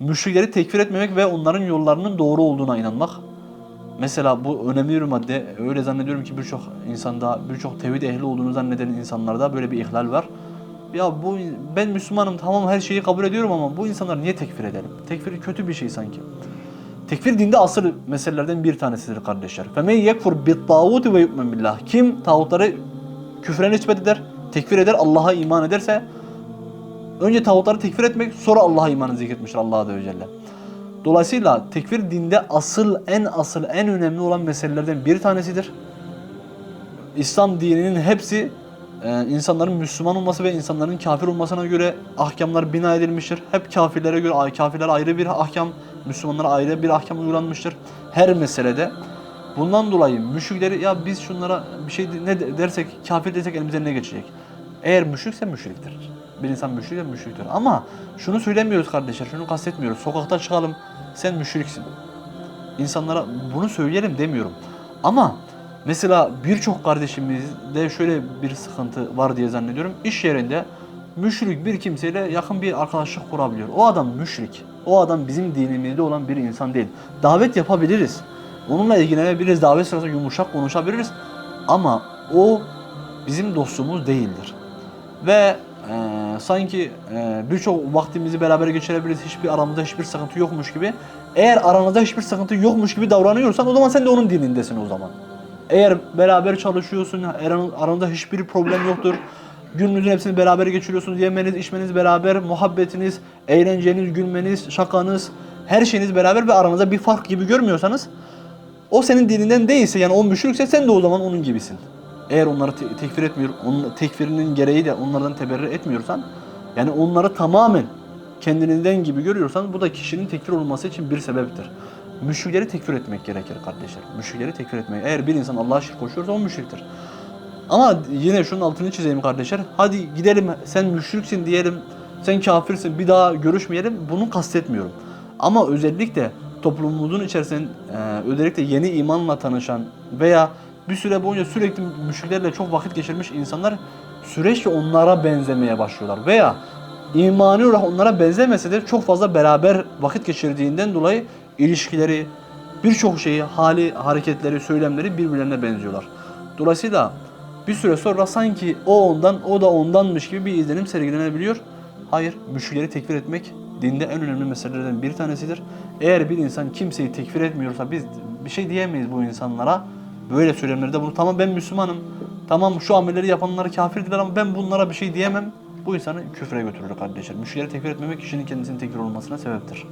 müşrikleri tekfir etmemek ve onların yollarının doğru olduğuna inanmak. Mesela bu önemli bir madde. Öyle zannediyorum ki birçok insanda, birçok tevhid ehli olduğunu zanneden insanlarda böyle bir ihlal var. Ya bu ben Müslümanım tamam her şeyi kabul ediyorum ama bu insanları niye tekfir edelim? Tekfir kötü bir şey sanki. Tekfir dinde asıl meselelerden bir tanesidir kardeşler. Femen yekfur bit tağut ve yu'min billah. Kim tağutları küfre nispet eder, tekfir eder, Allah'a iman ederse önce tağutları tekfir etmek sonra Allah'a imanı zikretmiştir Allah Azze ve Celle. Dolayısıyla tekfir dinde asıl en asıl en önemli olan meselelerden bir tanesidir. İslam dininin hepsi e, insanların Müslüman olması ve insanların kafir olmasına göre ahkamlar bina edilmiştir. Hep kafirlere göre kafirlere ayrı bir ahkam, Müslümanlara ayrı bir ahkam uygulanmıştır. Her meselede. Bundan dolayı müşrikleri ya biz şunlara bir şey ne de- dersek kafir desek elimize ne geçecek? Eğer müşrikse müşriktir. Bir insan müşrikse müşriktir. Ama şunu söylemiyoruz kardeşler, şunu kastetmiyoruz. Sokakta çıkalım, sen müşriksin. İnsanlara bunu söyleyelim demiyorum. Ama mesela birçok kardeşimizde şöyle bir sıkıntı var diye zannediyorum. İş yerinde müşrik bir kimseyle yakın bir arkadaşlık kurabiliyor. O adam müşrik. O adam bizim dinimizde olan bir insan değil. Davet yapabiliriz. Onunla ilgilenebiliriz. Davet sırasında yumuşak konuşabiliriz. Ama o bizim dostumuz değildir. Ve e, sanki e, birçok vaktimizi beraber geçirebiliriz. Hiçbir aramızda hiçbir sıkıntı yokmuş gibi. Eğer aranızda hiçbir sıkıntı yokmuş gibi davranıyorsan o zaman sen de onun dinindesin o zaman. Eğer beraber çalışıyorsun, aran- aranızda hiçbir problem yoktur. Gününüzün hepsini beraber geçiriyorsunuz. Yemeniz, içmeniz beraber, muhabbetiniz, eğlenceniz, gülmeniz, şakanız, her şeyiniz beraber ve aranızda bir fark gibi görmüyorsanız o senin dininden değilse yani o müşrikse sen de o zaman onun gibisin. Eğer onları te- tekfir etmiyor, onun tekfirinin gereği de onlardan teberri etmiyorsan yani onları tamamen kendininden gibi görüyorsan bu da kişinin tekfir olması için bir sebeptir. Müşrikleri tekfir etmek gerekir kardeşler. Müşrikleri tekfir etmek. Eğer bir insan Allah'a şirk koşuyorsa o müşriktir. Ama yine şunun altını çizeyim kardeşler. Hadi gidelim sen müşriksin diyelim. Sen kafirsin bir daha görüşmeyelim. Bunu kastetmiyorum. Ama özellikle toplumumuzun içerisinde özellikle yeni imanla tanışan veya bir süre boyunca sürekli müşriklerle çok vakit geçirmiş insanlar süreçte onlara benzemeye başlıyorlar. Veya imani olarak onlara benzemese de çok fazla beraber vakit geçirdiğinden dolayı ilişkileri, birçok şeyi, hali, hareketleri, söylemleri birbirlerine benziyorlar. Dolayısıyla bir süre sonra sanki o ondan, o da ondanmış gibi bir izlenim sergilenebiliyor. Hayır, müşrikleri tekfir etmek dinde en önemli meselelerden bir tanesidir. Eğer bir insan kimseyi tekfir etmiyorsa biz bir şey diyemeyiz bu insanlara. Böyle söylemlerde bunu tamam ben Müslümanım. Tamam şu amelleri yapanlar kafirdiler ama ben bunlara bir şey diyemem. Bu insanı küfre götürür kardeşler. Müşrikleri tekfir etmemek kişinin kendisinin tekfir olmasına sebeptir.